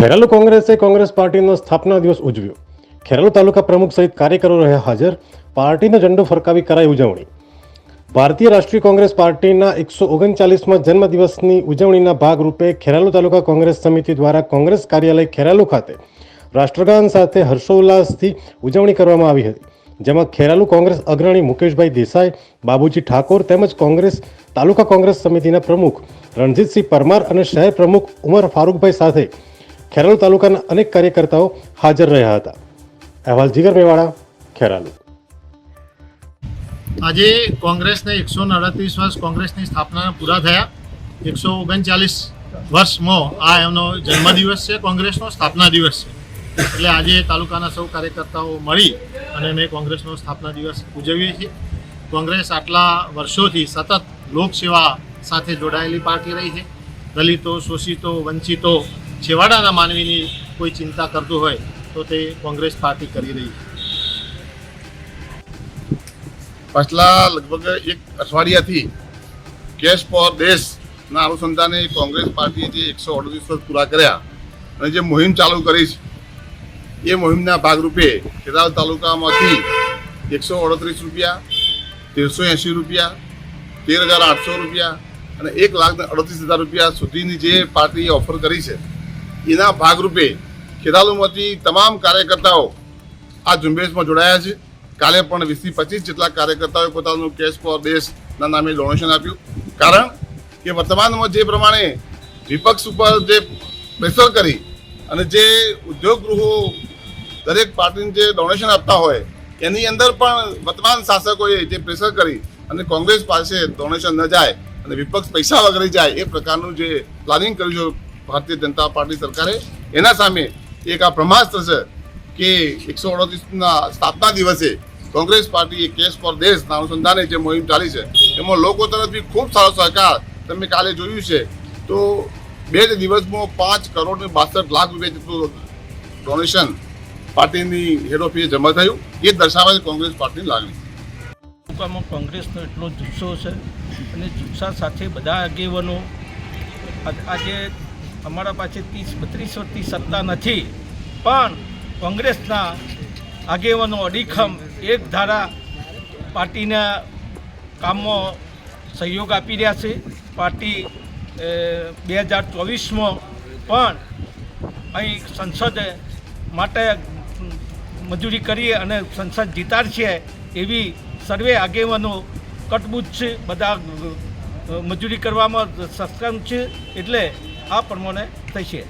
ખેરાલુ કોંગ્રેસે કોંગ્રેસ પાર્ટીનો સ્થાપના દિવસ ઉજવ્યો. ખેરાલુ તાલુકા પ્રમુખ સહિત કાર્યકરો રહ્યા હાજર પાર્ટીનો ઝંડો ફરકાવી કરાઈ ઉજવણી. ભારતીય રાષ્ટ્રીય કોંગ્રેસ પાર્ટીના એકસો ઓગણચાલીસમાં જન્મદિવસની ઉજવણીના ભાગરૂપે ખેરાલુ તાલુકા કોંગ્રેસ સમિતિ દ્વારા કોંગ્રેસ કાર્યાલય ખેરાલુ ખાતે રાષ્ટ્રગાન સાથે હર્ષોલ્લાસથી ઉજવણી કરવામાં આવી હતી, જેમાં ખેરાલુ કોંગ્રેસ અગ્રણી મુકેશભાઈ દેસાઈ, બાબુજી ઠાકોર તેમજ કોંગ્રેસ તાલુકા કોંગ્રેસ સમિતિના પ્રમુખ રણજીતસિંહ પરમાર અને શહેર પ્રમુખ ઉમર ફારૂકભાઈ સાથે ખેરાલુ તાલુકાના અનેક કાર્યકર્તાઓ હાજર રહ્યા હતા. અહેવાલ જીગર મેવાડા, ખેરાલુ. આજે કોંગ્રેસને એકસો અડત્રીસ વર્ષ કોંગ્રેસની સ્થાપના પૂરા થયા. એકસો ઓગણચાલીસ વર્ષમાં આ એમનો જન્મદિવસ છે, કોંગ્રેસનો સ્થાપના દિવસ છે. એટલે આજે તાલુકાના સૌ કાર્યકર્તાઓ મળી અને મેં કોંગ્રેસનો સ્થાપના દિવસ ઉજવીએ છીએ. કોંગ્રેસ આટલા વર્ષોથી સતત લોકસેવા સાથે જોડાયેલી પાર્ટી રહી છે. દલિતો, શોષિતો, વંચિતો છેવાડાના માનવીની કોઈ ચિંતા કરતું હોય તો તે કોંગ્રેસ પાર્ટી કરી રહી છે. પાછલા લગભગ એક અઠવાડિયાથી કેશ ફોર દેશના અનુસંધાને કોંગ્રેસ પાર્ટીએ જે એકસો અડતીસ વર્ષ પૂરા કર્યા અને જે મુહિમ ચાલુ કરી છે, એ મુહિમના ભાગરૂપે ખેરાલ તાલુકામાંથી એકસો અડત્રીસ રૂપિયા, તેરસો એંશી રૂપિયા, તેર હજાર આઠસો રૂપિયા અને એક લાખ અડત્રીસ હજાર રૂપિયા સુધીની જે પાર્ટીએ ઓફર કરી છે એના ભાગરૂપે ખેરાલુમાંથી તમામ કાર્યકર્તાઓ આ ઝુંબેશમાં જોડાયા છે. કાલે પણ વીસથી પચીસ જેટલા કાર્યકર્તાઓએ પોતાનું કેશ ફોર દેશના નામે ડોનેશન આપ્યું. કારણ કે વર્તમાનમાં જે પ્રમાણે વિપક્ષ ઉપર જે પ્રેશર કરી અને જે ઉદ્યોગ ગૃહો દરેક પાર્ટીને જે ડોનેશન આપતા હોય, એની અંદર પણ વર્તમાન શાસકોએ જે પ્રેશર કરી અને કોંગ્રેસ પાસે ડોનેશન ન જાય અને વિપક્ષ પૈસા વગરી જાય એ પ્રકારનું જે પ્લાનિંગ કર્યું છે ભારતીય જનતા પાર્ટી સરકારે એના સામે એક આ બ્રહ્માસ્ત્ર છે કે એકસો અડત્રીસના સ્થાપના દિવસે કોંગ્રેસ પાર્ટીએ કેસ ફોર દેશના અનુસંધાને જે મુહિમ ચાલી છે, એમાં લોકો તરફથી ખૂબ સારો સહકાર તમે કાલે જોયું છે. તો બે જ દિવસમાં પાંચ કરોડ ને બાસઠ લાખ રૂપિયા જેટલું ડોનેશન પાર્ટીની હેડ ઓફિસે જમા થયું. એ દર્શાવે છે કોંગ્રેસ પાર્ટીની લાગણી તાલુકામાં કોંગ્રેસનો એટલો જુસ્સો છે અને જુસ્સા સાથે બધા આગેવાનો આજે અમારા પાસે ત્રીસ, બત્રીસોથી સત્તા નથી. પણ કોંગ્રેસના આગેવાનો અડીખમ એક ધારા પાર્ટીના કામમાં સહયોગ આપી રહ્યા છે. પાર્ટી બે હજાર ચોવીસમાં પણ અહીં સંસદ માટે મજૂરી કરીએ અને સંસદ જીતાડશે એવી સર્વે આગેવાનો કટબૂજ છે. બધા મજૂરી કરવામાં સક્ષમ છે. એટલે આ પ્રમાણે થશે.